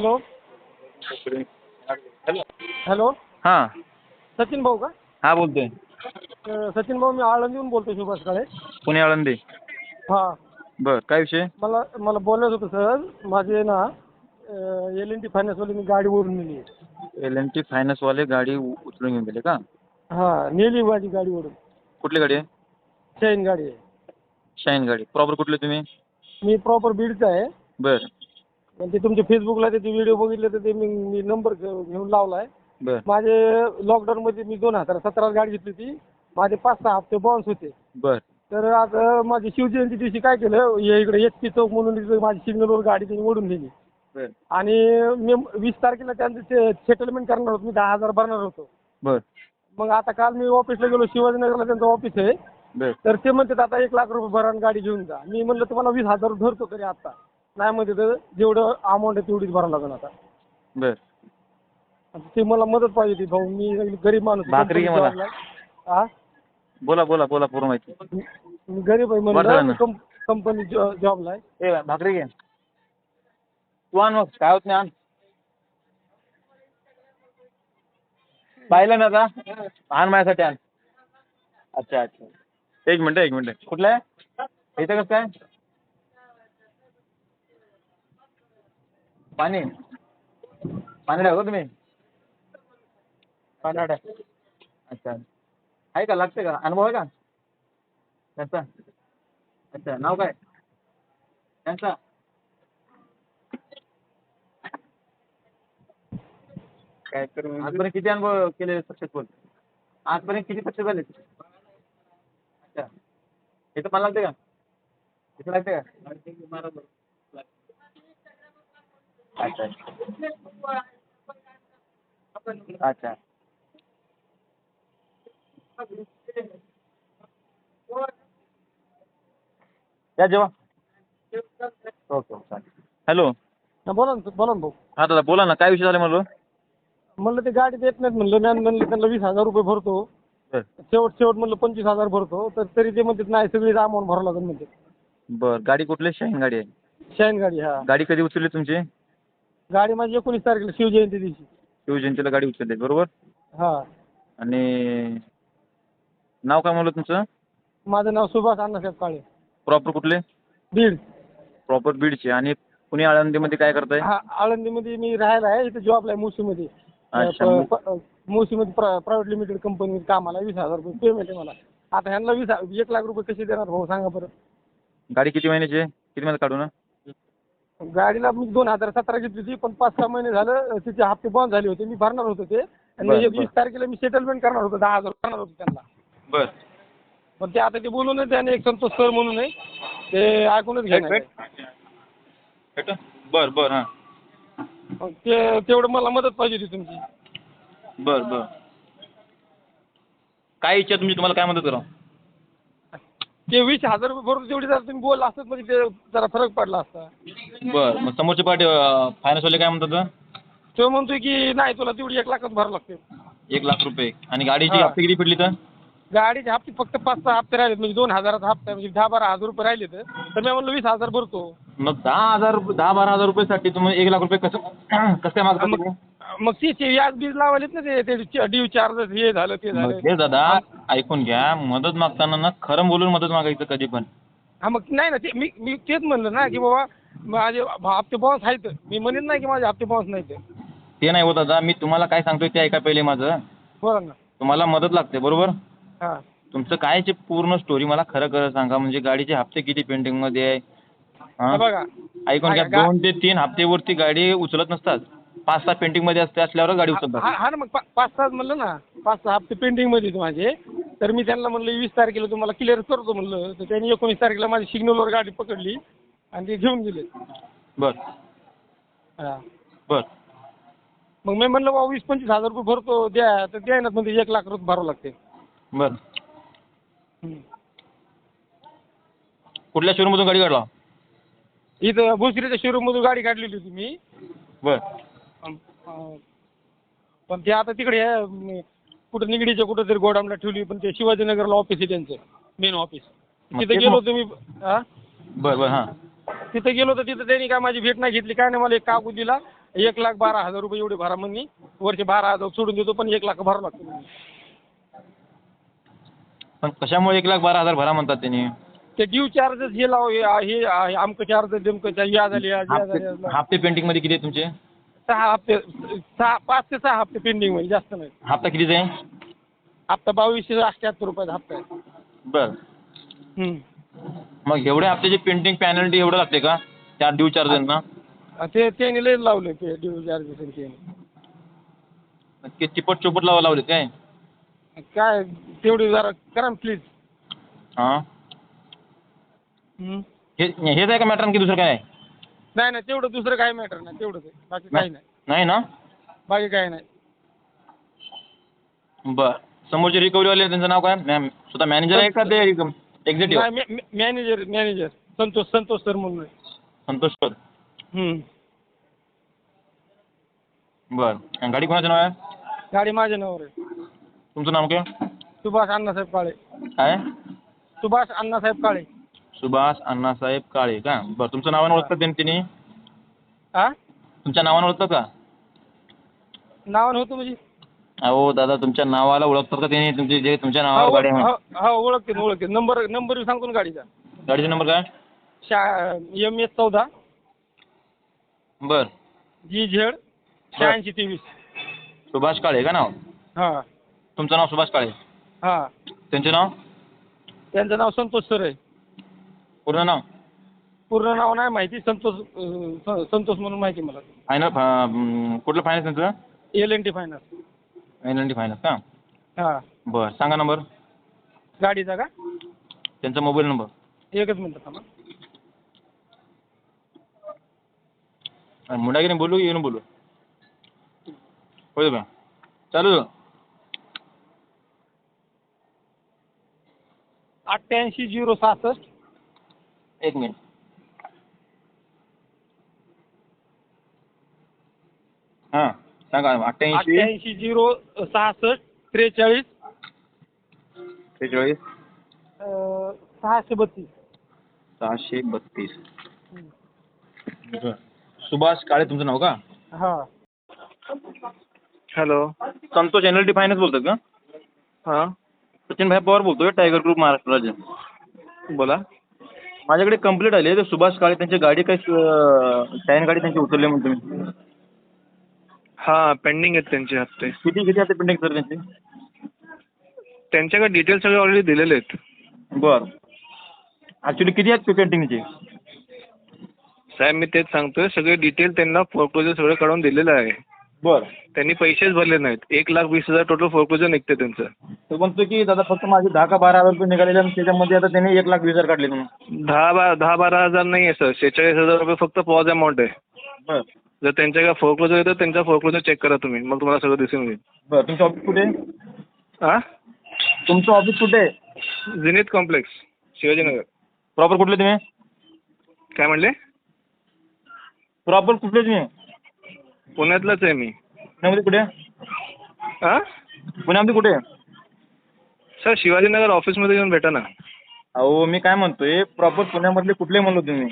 Hello hello. Hello हां. सचिन भाऊ का? हां बोलतोय. अं, सचिन भाऊ मी आळंदीहून बोलतो सुभाष काळे. पुणे आळंदी. हां. बर काय विषय? मला मला बोलायचं होतं सर. माझे ना एल एन टी फायनान्सवाली मी गाडी ओढून नेली. आहे एल एन टी फायनान्सवाले गाडी उ- उचलून घेऊन गेले का? हां नेली माझी गाडी ओढून. कुठली गाडी आहे? शाईन गाडी आहे. शाईन गाडी. प्रॉपर कुठले तुम्ही? मी प्रॉपर बीडचा आहे. बर. पण ते तुमच्या फेसबुकला त्याचे व्हिडिओ बघितले तर ते मी मी नंबर घेऊन लावला आहे बर. माझे लॉकडाऊनमध्ये मी दोन हजार सतराला गाडी घेतली होती. माझे पाच सहा हप्ते बाउन्स होते. बर. तर आता माझी शिवजयंती दिवशी काय केलं? या इकडे एस पी चौक म्हणून माझी सिग्नलवर गाडी त्यांनी ओढून बर. आणि मी वीस तारखेला त्यांचं सेटलमेंट करणार होतो. मी दहा हजार भरणार होतो. बर. मग आता काल मी ऑफिसला गेलो. शिवाजीनगरला त्यांचं ऑफिस आहे. बर. तर ते म्हणतात आता एक लाख रुपये भरा आणि गाडी घेऊन जा. मी म्हणलं तुम्हाला वीस हजार धरतो तरी आता. नाही म्हणते तर जेवढं अमाऊंट आहे तेवढीच भरावं लागेल आता. बर. आता ते मला मदत पाहिजे होती भाऊ. मी गरीब माणूस आहे. भाकरी घे मला. कंपनीत जॉबला आहे. हा बोला बोला बोला पूर्ण माहिती. मी मी गरीब आहे वाटायला म्हणलं ना. कंप कंपनी जॉबला आहे. ए भाकरी घे. तू आण मग. काय होत नाही आण. पाहिलं ना आता? आण माझ्यासाठी आण. अच्छा अच्छा. एक मिनिट एक मिनिट. कुठलं आहे? इथं कसं काय पाणी. पाणी टाकू तुम्ही. पाणी टाक. अच्छा. आहे का? लागते का? अनुभव आहे का? त्यांचा? अच्छा. नाव काय? त्यांचा? काय तर आजपर्यंत किती अनुभव केले सक्सेसफुल आजपर्यंत किती सक्सेस झाले? अच्छा. इथं मला लागते का? इथं लागते का? अच्छा अच्छा. या जेव्हा ओके हॅलो. हा, बोला ना बोला ना भाऊ. हा दादा बोला ना काय विषय झाला म्हणलो? म्हणलं ते गाडी देत नाहीत म्हणलं मॅन म्हणलं त्यांना वीस हजार रुपये भरतो. बर. शेवट शेवट म्हणलं पंचवीस हजार भरतो तर तरी ते म्हणतात नाही सगळी अमाऊंट भरावं लागेल म्हणते बर गाडी कुठली? शाईन गाडी आहे. शाईन गाडी हा. गाडी कधी उचलली तुमची? गाडी माझी एकोणीस तारखेला शिवजयंती दिवशी. शिवजयंतीला गाडी उचलली बरोबर? हा. आणि नाव काय म्हणलं तुमचं? माझं नाव सुभाष अण्णासाहेब काळे. प्रॉपर कुठले? बीड. प्रॉपर बीडचे. आणि पुणे आळंदीमध्ये काय करताय? हा आळंदीमध्ये मी राहायला आहे इथे जॉबला आहे मुशीमध्ये. अच्छा. प- मुशीमध्ये प्रायव्हेट लिमिटेड कंपनीमध्ये कामाला. वीस हजार रुपये पेमेंट आहे मला. आता ह्यांना वीस एक लाख रुपये कसे देणार भाऊ सांगा बरं. गाडी किती महिन्याची आहे? किती महिन्यात काढू ना? गाडीला मी दोन हजार सतरा घेतली होती पण पाच सहा महिने झालं तिचे हप्ते बंद झाले होते. मी भरणार होतो ते. आणि. वीस तारखेला मी सेटलमेंट करणार होतो दहा हजार करणार होतो त्यांना. बर. पण ते आता ते बोलून त्याने एक संतोष सर म्हणून आहे ते ऐकूनच घेणार बर बर हां. ते तेवढं मला मदत पाहिजे होती तुमची. बर बर. काय इच्छा तुमची तुम्हाला काय मदत करा ते वीस हजार रुपये भरून तेवढी जर तुम्ही बोलला असतात म्हणजे ते जरा फरक पडला असता. बर मग समोरची पार्टी फायनान्सवाले काय म्हणतात तो म्हणतोय की नाही तुला तेवढी एक लाखच भरावं लागते एक लाख रुपये. आणि गाडीची हा. हप्ते किती फिटली तर? गाडीचे हप्ते फक्त पाच सहा हप्ते राहिलेत म्हणजे दोन हजाराचा हप्ता म्हणजे दहा बारा हजार रुपये राहिले तर मी म्हणलं वीस हजार भरतो. मग दहा हजार रुपये दहा बारा हजार रुपयासाठी तुम्ही एक लाख रुपये कसं कसं काय मागता मग तुम्ही? मग ते ते व्याज बीज लावालेत ना ते ते ड्यू चार्ज हे झालं ते मग झालं. हे दादा ऐकून घ्या मदत मागताना ना खरं बोलून मदत मागायचं कधी पण. हा मग नाही ना ते मी मी तेच म्हणलं ना की बाबा माझे हप्ते बाउन्स आहेत. मी म्हणत नाही की माझे हप्ते बाउन्स नाहीत. ते नाही होत दादा मी तुम्हाला काय सांगतोय ते ऐका पहिले माझं. ना. तुम्हाला मदत लागते बरोबर? हां. तुमचं काय पूर्ण स्टोरी मला खरं खरं सांगा म्हणजे गाडीचे हप्ते किती पेंडिंगमध्ये आहे? हा? हा? बघा. ऐकून घ्या गा- दोन ते तीन हप्तेवरती गाडी उचलत नसतात. पाच सहा पेंटिंगमध्ये असते असल्यावर गाडी हा उचलतात. हा ना मग पा- पाच सहा म्हणलं ना पाच सहा हप्ते पेंडिंगमध्ये आहेत माझे. तर मी त्यांना म्हणलं वीस तारखेला तुम्हाला क्लिअर करतो म्हणलं. तर त्यांनी एकोणीस तारखेला माझी सिग्नलवर गाडी पकडली आणि ते घेऊन गेले. बर. हा. बर. मग मी म्हणलं बाबा वीस पंचवीस हजार रुपये भरतो द्या. तर द्या ना म्हणजे एक लाख रुपये भरावं लागते. बर. हम्म. कुठल्या शोरूममधून गाडी काढला? इथं भोसरीच्या शोरूममधून गाडी काढलेली होती मी. बर. पण ते आता तिकडे अं, कुठं निगडीच्या कुठं तरी गोडाऊनला ठेवली पण ते शिवाजीनगरला ऑफिस आहे त्यांचं मेन ऑफिस मग तिथं तेच गेलो मग- होतो मी हा? बर बर हां. तिथं गेलो तर तिथं त्यांनी काय माझी भेट नाही घेतली काय नाही मला एक कागद दिला एक लाख बारा हजार रुपये एवढे भरा म्हणून वरचे बारा हजार सोडून देतो पण एक लाख भरावं लागतं. पण कशामुळे एक लाख बारा हजार भरा म्हणतात त्यांनी? ते ड्यू चार्जेस हे लाव हे हे हे आमकं चार्ज नेमकं या झाले या या झाले या हप्ते झाले. हप्ते पेंटिंगमध्ये किती आहे तुमचे? सहा हप्ते सहा पाच ते सहा हप्ते पेंडिंगमध्ये जास्त नाही. हप्ता कितीचा आहे? हप्ता बावीसशे अठ्ठ्याहत्तर रुपयाचा हप्ता आहे. बर. हम्म. मग एवढ्या हप्त्याची पेंटिंग पॅनल्टी एवढं लागते का? त्या ड्यू चार्जेसना ते त्यांनी लय लावले ते ड्यू चार्जेस त्यांनी. ते चिपट चोपट लावा लावले काय? काय तेवढी जरा करा प्लीज हां. हे हेच आहे का मॅटर आणखी दुसरं काय? आहे नाही नाही तेवढं दुसरं काय मॅटर नाही तेवढंच आहे. बाकी काही नाही नाही ना? बाकी काही नाही. बर. समोरचे रिकव्हरीवाले त्यांचं नाव काय? मॅम स्वतः मॅनेजर आहे का ते एक्झिक्युटिव्ह नाही manager manager Santosh Santosh sir म्हणून आहे. संतोष सर. हम्म. बर. आणि गाडी कोणाचं नाव आहे? गाडी माझ्या नावावर आहे. तुमचं नाव काय? सुभाष अण्णासाहेब काळे. काय? सुभाष अण्णासाहेब काळे. सुभाष अण्णासाहेब काळे का? बरं तुमचं नावानं ओळखतात त्यांनी त्यांनी हा तुमच्या नावानं ओळखतात का? नावानं होतं म्हणजे? अहो दादा तुमच्या नावाला ओळखतात का त्यांनी? तुमचे जे तुमच्या हा नावावर गाडी आहे ओळख- हा ओळखते ना, ओळखते. नंबर नंबर सांगतो ना गाडीचा. गाडीचा नंबर काय? शा एम एस चौदा. बर. जी झेड शहाऐंशी तेवीस. सुभाष काळे का नाव? हा. तुमचं नाव सुभाष काळे? हा. त्यांचं नाव? त्यांचं नाव संतोष सर. आहे पूर्ण नाव? पूर्ण नाव नाही माहिती संतोष अं, स- संतोष म्हणून माहिती मला. फायनल कुठलं फायनान्स त्यांचं? L N T finance N N T finance का? हा. बरं सांगा नंबर गाडीचा का त्यांचा मोबाईल नंबर एकच मिनिट थांबा. मुंडागिरी बोलू की येऊन बोलू? होय चालू अठ्ठ्याऐंशी झिरो सहासष्ट. एक मिनिट. हां सांगा अठ्ठ्याऐंशी? अठ्ठ्याऐंशी झिरो सहासष्ट त्रेचाळीस. त्रेचाळीस? अं, सहाशे बत्तीस. सहाशे बत्तीस. सुभाष काळे तुमचं नाव का? हा. Hello. Santosh N L T finance बोलतात का? हां. सचिन भाई पवार बोलतोय टायगर ग्रुप महाराष्ट्र राज्य. बोला. माझ्याकडे कंप्लीट आली आहे. ते सुभाष काळे त्यांची गाडी काही शाईन गाडी त्यांची उचलली म्हणून तुम्ही. हां पेंडिंग आहेत त्यांचे हप्ते. किती किती हप्ते पेंडिंग सर त्यांचे? त्यांच्याकडे डिटेल्स सगळे ऑलरेडी दिलेले आहेत. बरं. ॲक्च्युली किती आहेत पेंटिंगचे साहेब मी तेच सांगतोय. सगळे डिटेल त्यांना फोरक्लोजर सगळं काढून दिलेलं आहे. बरं. त्यांनी पैसेच भरले नाहीत. एक लाख वीस हजार टोटल फोरक्लोजर निघते त्यांचं. तो म्हणतो की दादा फक्त माझे दहा का बारा हजार रुपये निघालेले आणि त्याच्यामध्ये आता त्यांनी एक लाख वीस हजार काढले म्हणून. दहा बा दहा बारा हजार नाही आहे सर. शेहेचाळीस हजार रुपये फक्त पॉज अमाऊंट आहे. बरं. जर त्यांच्याकडे फोरक्लोजर येतं त्यांचा फोरक्लोजर चेक करा तुम्ही. मग तुम्हाला सगळं दिसून येईल. बरं. तुमचं ऑफिस कुठे? आहे हां तुमचं ऑफिस कुठे? आहे झिनित कॉम्प्लेक्स शिवाजीनगर. प्रॉपर कुठले तुम्ही? काय म्हणले? प्रॉपर कुठले तुम्ही? पुण्यातलाच आहे मी. पुण्यामध्ये कुठे? हां पुण्यामध्ये कुठे? सर शिवाजीनगर ऑफिसमध्ये येऊन भेटा ना. अहो मी काय म्हणतोय प्रॉपर पुण्यामधले कुठले म्हणलो तुम्ही?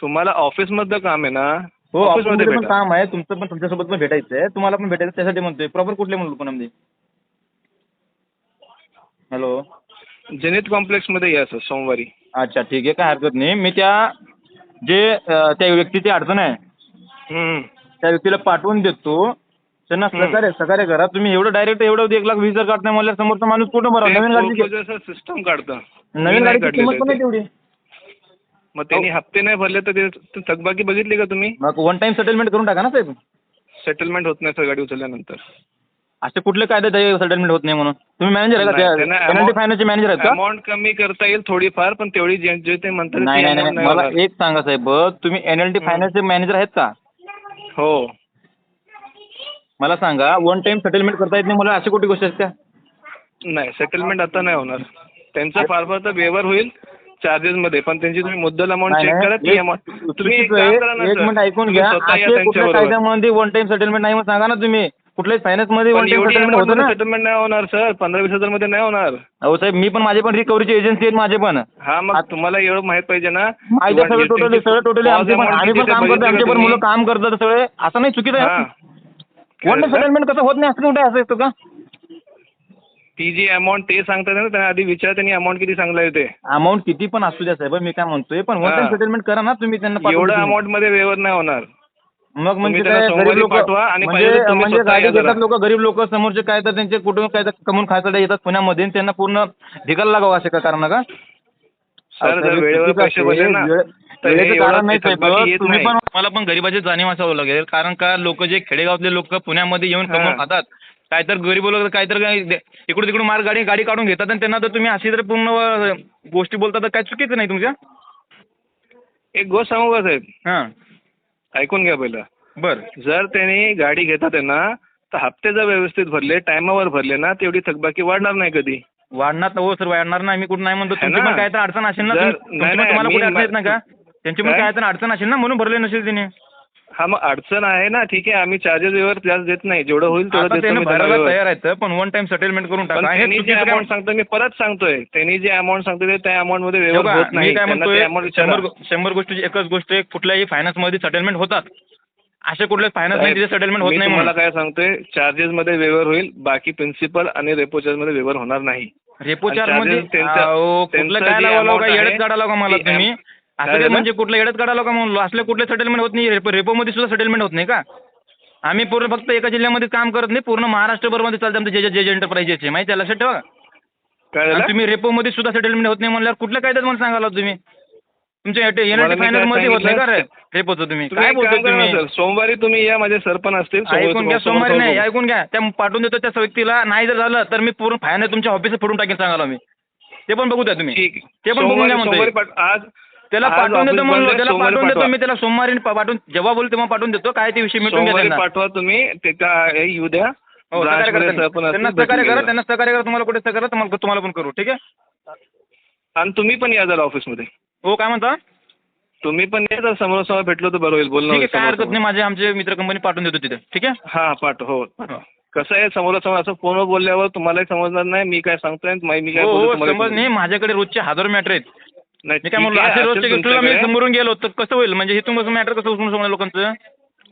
तुम्हाला ऑफिसमधलं काम आहे ना हो ऑफिसमध्ये पण भेटा. काम आहे तुमचं पण तुमच्यासोबत पण भेटायचं आहे तुम्हाला पण भेटायचं त्यासाठी म्हणतोय. प्रॉपर कुठले म्हणलो पुण्यामध्ये? हॅलो. जेनित कॉम्प्लेक्समध्ये या सर सोमवारी. अच्छा ठीक आहे काय हरकत नाही. मी त्या जे अं, त्या व्यक्तीची अडचण आहे. त्या व्यक्तीला पाठवून देतो. त्यांना. सहकार्य सहकार्य करा. तुम्ही एवढं डायरेक्ट एवढं एक लाख वीस हजार काढत नाही म्हणल्यावर समोरचा माणूस कुठं बरं नवीन चं सिस्टम काढतं. नवीन गाडीची किंमत पण नाही तेवढी. मग त्यांनी हप्ते नाही भरले तर ते थकबाकी बघितली का तुम्ही? मग वन टाइम सेटलमेंट करून टाका ना साहेब. सेटलमेंट होत नाही सर गाडी उचलल्यानंतर. असे कुठले कायदे सेटलमेंट होत नाही म्हणून. तुम्ही मॅनेजर आहे का? amount- फायनान्सचे मॅनेजर आहेत का? अमाऊंट कमी करता येईल थोडीफार पण तेवढी जे ते म्हणतात नाही नाही मला. एक सांगा साहेब. तुम्ही एन एल टी फायनान्सचे मॅनेजर आहेत का? हो मला सांगा वन टाइम सेटलमेंट करता येत नाही मला अशी कुठली गोष्ट असते नाही सेटलमेंट आता नाही होणार त्यांचं फार फार तर वेवर होईल चार्जेस मध्ये पण त्यांची तुम्ही मुद्दल अमाऊंट चेक. करा ती अमाऊंट तुम्ही एक चुकीचं आहे. काम करा ना एक सर. मिनिट ऐकून घ्या स्वतः या असे कुठल्या त्यांच्याबरोबर. कायद्यामध्ये वन टाइम सेटलमेंट नाही मग सांगा ना तुम्ही कुठल्याच फायनान्समध्ये वन पण टाइम एवढी सेटलमेंट होतं ना. सेटलमेंट नाही होणार सर पंधरा वीस हजारमध्ये नाही होणार. अहो साहेब मी पण माझे पण रिकव्हरीची एजन्सी आहेत माझे पण. हा मग तुम्हाला एवढं माहीत पाहिजे ना. माहिती आहे सगळं टोटली सगळं टोटली आमचे पण आम्ही पण काम करतो आमचे पण मुलं काम करतात सगळे. असं नाही चुकीचं आहे. वन सेटलमेंट कसं होत नाही असं कुठे असं का? ती जी अमाऊंट ते सांगतात ना त्यांना आधी विचार त्यांनी अमाऊंट किती सांगलाय ते. अमाऊंट किती पण असू द्या साहेब मी काय म्हणतोय पण वन टाइम. सेटलमेंट करा ना तुम्ही त्यांना पाठवून एवढं तुम्ही. अमाऊंटमध्ये व्यवहार नाही होणार. मग म्हणजे काय गरीब लोक म्हणजे तर म्हणजे गाडी. घेतात लोक गरीब लोक समोरचे काय तर त्यांचे कुठून काय तर कमवून खायसाठी येतात पुण्यामध्ये आणि त्यांना पूर्ण ढिगाला लागावं असे का कारण का सर जर वेळेवर पैसे. भरले ना तर हे तुम्ही. पण मला पण गरीबाची जाणीव असावं लागेल कारण का लोक जे खेडेगावातले लोक पुण्यामध्ये येऊन. कमवून खातात काय तर गरीब लोक काय तर इकडून तिकडून मार्ग गाडी गाडी काढून घेतात आणि त्यांना तर तुम्ही अशी जर पूर्ण गोष्टी बोलता तर काय चुकीचं नाही तुमच्या एक गोष्ट सांगू का साहेब हां ऐकून घ्या पहिलं. बरं. जर त्यांनी गाडी घेतात आहे ना तर हप्ते जर व्यवस्थित भरले टायमावर भरले ना तेवढी थकबाकी वाढणार नाही कधी. वाढणार तर हो सर वाढणार नाही. मी कुठं नाही म्हणतो. तुमची ना? पण काय तर अडचण असेल ना जर- नाही, नाही, तुम्हाला मी- कुठे अडचण येत नाही का? त्यांची पण काय? काय तर अडचण असेल ना म्हणून भरले नसेल तिने. हा मग अडचण आहे ना ठीक आहे आम्ही चार्जेस व्यवहार जास्त देत नाही. जेवढं होईल तेवढं आता देतो त्याने मी त्यांना भरायला व्यवहार. तयार आहेत पण वन टाइम सेटलमेंट करून पण टाका हे त्यांनी जे चुकीचं अमाऊंट सांगतो मी परत सांगतोय. त्यांनी जे अमाऊंट सांगतो ते त्या अमाऊंटमध्ये हे व्यवहार बघा, होत मी नाही. काय त्यांना म्हणतोय ते amount विचारा. शंभर गो- शंभर गोष्टीची एकच गोष्ट आहे कुठल्याही फायनान्समध्ये सेटलमेंट होतात. असे कुठल्याच फायनान्समध्ये साहेब, सेटलमेंट होत मी नाही तुम्हाला म्हणून. काय सांगतोय चार्जेस मध्ये व्यवहार होईल बाकी प्रिन्सिपल आणि रेपो चार्जमध्ये व्यवहार होणार नाही. रेपो आणि चार्ज charges मध्ये? त्यांचं- अहो, कुठलं त्यांचं काय जे लावा amount का आहे, येडच काढा का मला ती तुम्ही. असं काय? म्हणजे कुठलं येडच काढा का म्हणून असले कुठले सेटलमेंट होत नाही रेपो रेपो मध्ये सुद्धा सेटलमेंट होत नाही का? आम्ही पूर्ण फक्त एका जिल्ह्यामध्ये काम करत नाही पूर्ण महाराष्ट्रभरमध्ये चालतं आमचं जे जे जे एंटरप्राइजेस आहे माहिती आहे लक्षात ठेवा. काय आणि झालं तुम्ही रेपो मध्ये सुद्धा सेटलमेंट होत नाही म्हणल्यावर कुठल्या कायद्यात मला सांगायला तुम्ही? तुमच्या एनआरटी मी काय मध्ये होत नाही का रे? सांगितलं? रेपोचं तुम्ही. तुम्ही काय एक बोलतोय काम करा ना तुम्ही? सर, सोमवारी तुम्ही या माझे सरपंच असतील समोर- ऐकून घ्या सोमवारी नाही ऐकून घ्या. त्या पाठवून देतो त्या व्यक्तीला. नाही जर झालं तर मी पूर्ण फायनल तुमच्या ऑफिसला फोडून टाकेन सांगायला मी. ते पण बघू द्या तुम्ही. ठीक. ते पण बघून सोमवारी- घ्या म्हणतोय. सोमवारी पाठ- आज त्याला आज पाठवून office देतो बंद म्हणलो आहे, त्याला सोमवारी पाठवून देतो पाठवा. मी त्याला सोमवारी पा- पाठवून जेव्हा बोल तेव्हा पाठवून देतो काय ते विषय मिटून घ्या सोमवारी त्यांना पाठवा तुम्ही ते का- हे येऊ द्या हो Branch सहकार्यमध्ये करा सरपंच त्यांना. सहकार्य भेटून करा घ्या. त्यांना सहकार्य करा तुम्हाला कुठे सहकार्य करा तुम्हाला तुम्हाला पण करू ठीक आहे आणि तुम्ही पण या जरा ऑफिसमध्ये हो काय म्हणता तुम्ही पण या जर समोरासमोर भेटलो तर बरं होईल बोलणं ठीक आहे होईल काय हरकत समोरासमोर. नाही माझे आमचे मित्र कंपनी पाठवून देतो तिथे ठीक आहे हा पाठव हो पाठवा. कसं आहे समोरासमोर असं फोनवर बोलल्यावर तुम्हालाही समजणार नाही मी काय सांगतोय आणि मी काय हो बोलतो हो तुम्हाला समज नाही समजणार माझ्याकडे रोजचे हजारो मॅटर आहेत नाही, मी काय ठीक म्हणलो आहे, असे असेल रोजच्या गोष्टीला मी. समोरून गेलो तर कसं होईल? म्हणजे हे तुमचं मॅटर कसं उचलून समजणार लोकांचं?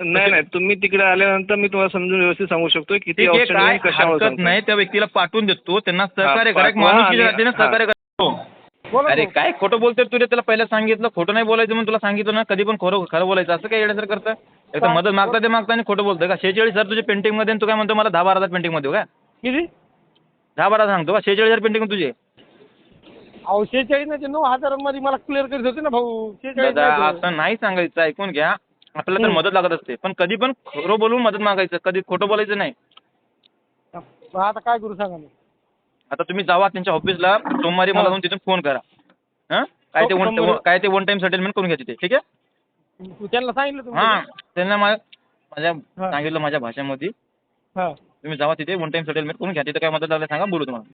नाही नाही तुम्ही तिकडे आल्यानंतर मी तुम्हाला समजून व्यवस्थित सांगू शकतो किती ऑप्शन आहे कशावर. नाही त्या व्यक्तीला पाठवून देतो त्यांना सहकार्य हा, करा माणूस हा. सहकार्य करा. बोला अरे. काय खोटं बोलतोय तू रे त्याला पहिलं सांगितलं खोटं नाही बोलायचं म्हणून तुला सांगितलं ना कधी पण खरं खरं बोलायचं असं काय येण्यासारखं करतं एक तर मदत मागता ते मागता आणि खोटं बोलतोय का? शेहेचाळीस हजार तुझे पेंटिंगमध्ये तू काय म्हणतो मला दहा बारा हजार पेंटिंगमध्ये हो का? किती? दहा बारा सांगतो का? शेहेचाळीस हजार पेंटिंग तुझे. अहो शेहेचाळीस नाही ते नऊ हजारांमध्ये मला क्लिअर करीत होते ना भाऊ. शेहेचाळीस दादा नाही ते. असं नाही सांगायचं ऐकून घ्या. आपल्याला तर हम्म. मदत लागत असते. पण कधी पण खरं बोलून मदत मागायचं कधी खोटं बोलायचं नाही. मग आता काय करू सांगा ना. आता तुम्ही जावा त्यांच्या ऑफिसला सोमवारी मला हा. जाऊन तिथून फोन करा. हां? काय ते वन सोमवारी. काय ते वन टाइम सेटलमेंट करून घ्या तिथे ठीक आहे? तू त्यांना सांगितलं तुम्ही. हां त्यांना मा- माझ्या हा. सांगितलं माझ्या भाषेमध्ये. हां. तुम्ही जावा तिथे वन टाइम सेटलमेंट करून घ्या. तिथे काय मदत लागली सांगा बोलू तुम्हाला.